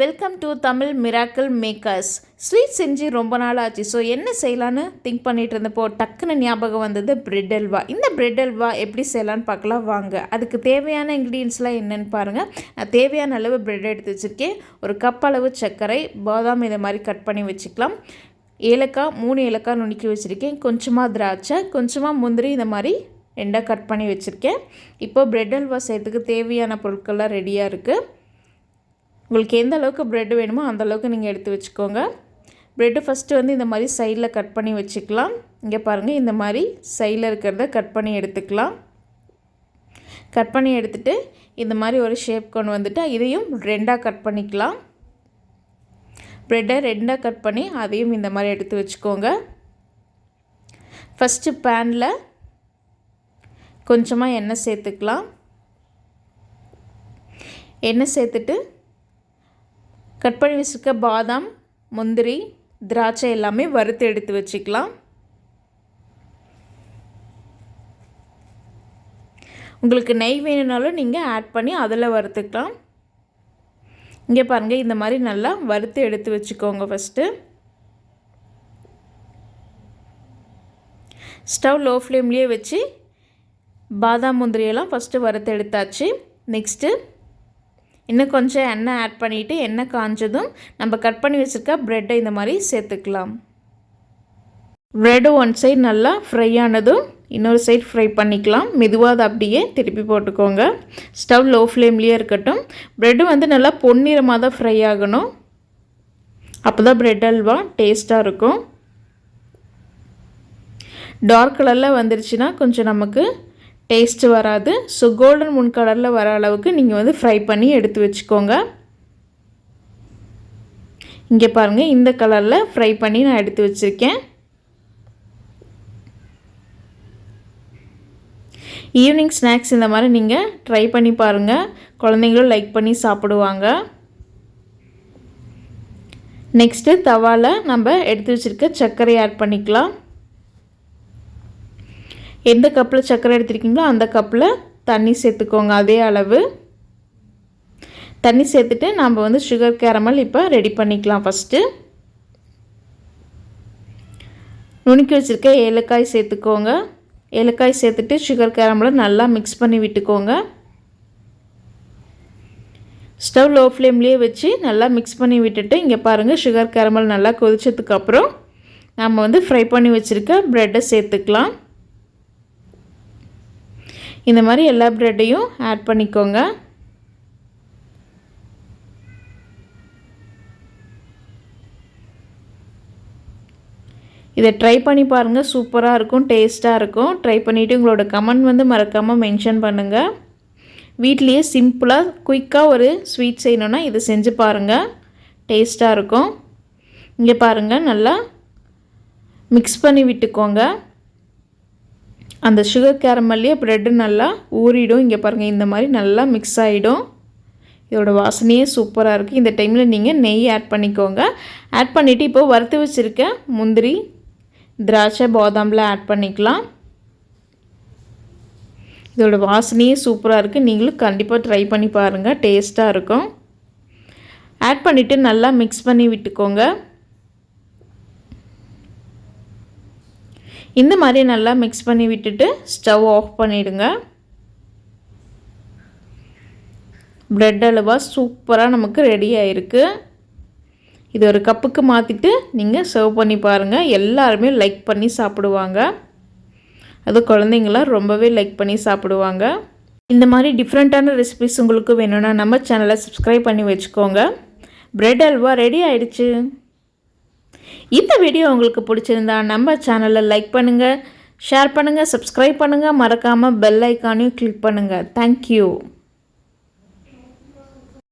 Welcome to Tamil miracle makers sweet செஞ்சு ரொம்ப நாள் ஆச்சு ஸோ என்ன செய்யலான்னு திங்க் பண்ணிட்டு இருந்தப்போ டக்குன்னு ஞாபகம் வந்தது பிரெட் அல்வா. இந்த பிரெட் அல்வா எப்படி செய்யலான்னு பார்க்கலாம். வாங்க. அதுக்கு தேவையான இன்க்ரீடியன்ஸ்லாம் என்னென்னு பாருங்கள் நான் தேவையான அளவு பிரெட் எடுத்து வச்சுருக்கேன். ஒரு கப் அளவு சர்க்கரை பாதாம் இதை மாதிரி கட் பண்ணி வச்சுக்கலாம். ஏலக்காய் மூணு ஏலக்காய் நுணுக்கி வச்சுருக்கேன். கொஞ்சமாக திராட்சை கொஞ்சமாக முந்திரி இந்த மாதிரி ரெண்டாக கட் பண்ணி வச்சுருக்கேன். இப்போ பிரெட் அல்வா செய்யறதுக்கு தேவையான பொருட்கள்லாம் ரெடியாக இருக்குது உங்களுக்கு எந்த அளவுக்கு ப்ரெட் வேணுமோ அந்தளவுக்கு நீங்கள் எடுத்து வச்சுக்கோங்க. ப்ரெட்டு ஃபஸ்ட்டு வந்து இந்த மாதிரி சைடில் கட் பண்ணி வச்சுக்கலாம். இங்கே பாருங்கள் இந்த மாதிரி சைடில் இருக்கிறத கட் பண்ணி எடுத்துக்கலாம். கட் பண்ணி எடுத்துகிட்டு இந்த மாதிரி ஒரு ஷேப் கொண்டு வந்துட்டு இதையும் ரெண்டாக கட் பண்ணிக்கலாம். ப்ரெட்டை ரெண்டாக கட் பண்ணி அதையும் இந்த மாதிரி எடுத்து வச்சுக்கோங்க. ஃபஸ்ட்டு பேனில் கொஞ்சமாக எண்ணெய் சேர்த்துக்கலாம். எண்ணெய் சேர்த்துட்டு கட் பண்ணி வச்சுருக்க பாதாம் முந்திரி திராட்சை எல்லாமே வறுத்து எடுத்து வச்சுக்கலாம். உங்களுக்கு நெய் வேணும்னாலும் நீங்கள் ஆட் பண்ணி அதில் வறுத்துக்கலாம். இங்கே பாருங்கள் இந்த மாதிரி நல்லா வறுத்து எடுத்து வச்சுக்கோங்க ஃபஸ்ட்டு ஸ்டவ் லோ ஃப்ளேம்லேயே வச்சு பாதாம் முந்திரியெல்லாம் ஃபஸ்ட்டு வறுத்து எடுத்தாச்சு. நெக்ஸ்ட்டு இன்னும் கொஞ்சம் எண்ணெய் ஆட் பண்ணிவிட்டு எண்ணெய் காஞ்சதும் நம்ம கட் பண்ணி வச்சுருக்க ப்ரெட்டை இந்த மாதிரி சேர்த்துக்கலாம். ப்ரெட்டு ஒன் சைடு நல்லா ஃப்ரை ஆனதும் இன்னொரு சைடு ஃப்ரை பண்ணிக்கலாம். மெதுவாக அதை அப்படியே திருப்பி போட்டுக்கோங்க. ஸ்டவ் லோ ஃப்ளேம்லேயே இருக்கட்டும். ப்ரெட்டு வந்து நல்லா பொன்னிறமாக தான் ஃப்ரை ஆகணும். அப்போ தான் ப்ரெட் அல்வா டேஸ்ட்டாக இருக்கும். டார்க் கலரில் வந்துருச்சுன்னா கொஞ்சம் நமக்கு டேஸ்ட்டு வராது. ஸோ கோல்டன் முன் கலரில் வர அளவுக்கு நீங்கள் வந்து ஃப்ரை பண்ணி எடுத்து வச்சுக்கோங்க. இங்கே பாருங்கள் இந்த கலரில் ஃப்ரை பண்ணி நான் எடுத்து வச்சுருக்கேன். ஈவினிங் ஸ்நாக்ஸ் இந்த மாதிரி நீங்கள் ட்ரை பண்ணி பாருங்கள் குழந்தைங்களும் லைக் பண்ணி சாப்பிடுவாங்க. நெக்ஸ்ட்டு தவாவில் நம்ம எடுத்து வச்சுருக்க சர்க்கரை ஆட் பண்ணிக்கலாம். எந்த கப்பில் சர்க்கரை எடுத்துருக்கீங்களோ அந்த கப்பில் தண்ணி சேர்த்துக்கோங்க அதே அளவு. தண்ணி சேர்த்துட்டு நம்ம வந்து சுகர் கேரமல் இப்போ ரெடி பண்ணிக்கலாம் ஃபஸ்ட்டு நுணுக்கி வச்சுருக்க ஏலக்காய் சேர்த்துக்கோங்க. ஏலக்காய் சேர்த்துட்டு சுகர் கேரமலை நல்லா மிக்ஸ் பண்ணி விட்டுக்கோங்க. ஸ்டவ் லோ ஃப்ளேம்லேயே வச்சு நல்லா மிக்ஸ் பண்ணி விட்டுட்டு இங்கே பாருங்கள் சுகர் கேரமல் நல்லா கொதிச்சதுக்கப்புறம் நம்ம வந்து ஃப்ரை பண்ணி வச்சுருக்க ப்ரெட்டை சேர்த்துக்கலாம். இந்த மாதிரி எல்லா ப்ரெட்டையும் ஆட் பண்ணிக்கோங்க. இதை ட்ரை பண்ணி பாருங்கள் சூப்பராக இருக்கும் டேஸ்ட்டாக இருக்கும். ட்ரை பண்ணிவிட்டு உங்களோட கமெண்ட் வந்து மறக்காமல் மென்ஷன் பண்ணுங்கள் வீட்லேயே சிம்பிளாக குயிக்காக ஒரு ஸ்வீட் செய்யணுன்னா இதை செஞ்சு பாருங்கள் டேஸ்ட்டாக இருக்கும். இங்கே பாருங்கள் நல்லா மிக்ஸ் பண்ணி விட்டுக்கோங்க. அந்த சுகர் கேரமல்லையே ப்ரெட்டு நல்லா ஊறிடும். இங்கே பாருங்கள் இந்த மாதிரி நல்லா மிக்ஸ் ஆகிடும் இதோட வாசனையே சூப்பராக இருக்குது இந்த டைமில் நீங்கள் நெய் ஆட் பண்ணிக்கோங்க. ஆட் பண்ணிவிட்டு இப்போது வறுத்து வச்சுருக்க முந்திரி திராட்சை பாதாமில் ஆட் பண்ணிக்கலாம். இதோட வாசனையே சூப்பராக இருக்குது நீங்களும் கண்டிப்பாக ட்ரை பண்ணி பாருங்கள் டேஸ்ட்டாக இருக்கும். ஆட் பண்ணிவிட்டு நல்லா மிக்ஸ் பண்ணி விட்டுக்கோங்க. இந்த மாதிரி நல்லா மிக்ஸ் பண்ணி விட்டுட்டு ஸ்டவ் ஆஃப் பண்ணிவிடுங்க ப்ரெட் அல்வா சூப்பராக நமக்கு ரெடி ஆகிருக்கு இது ஒரு கப்புக்கு மாற்றிட்டு நீங்கள் சர்வ் பண்ணி பாருங்கள் எல்லாருமே லைக் பண்ணி சாப்பிடுவாங்க. அது குழந்தைங்களாம் ரொம்பவே லைக் பண்ணி சாப்பிடுவாங்க. இந்த மாதிரி டிஃப்ரெண்ட்டான ரெசிபிஸ் உங்களுக்கு வேணும்னா நம்ம சேனலை சப்ஸ்கிரைப் பண்ணி வச்சுக்கோங்க. ப்ரெட் அல்வா ரெடி ஆயிடுச்சு. இந்த வீடியோ உங்களுக்கு பிடிச்சிருந்தா நம்ம சேனலை லைக் பண்ணுங்கள் ஷேர் பண்ணுங்கள் சப்ஸ்கிரைப் பண்ணுங்கள் மறக்காமல் பெல் ஐக்கானையும் கிளிக் பண்ணுங்கள் தேங்க்யூ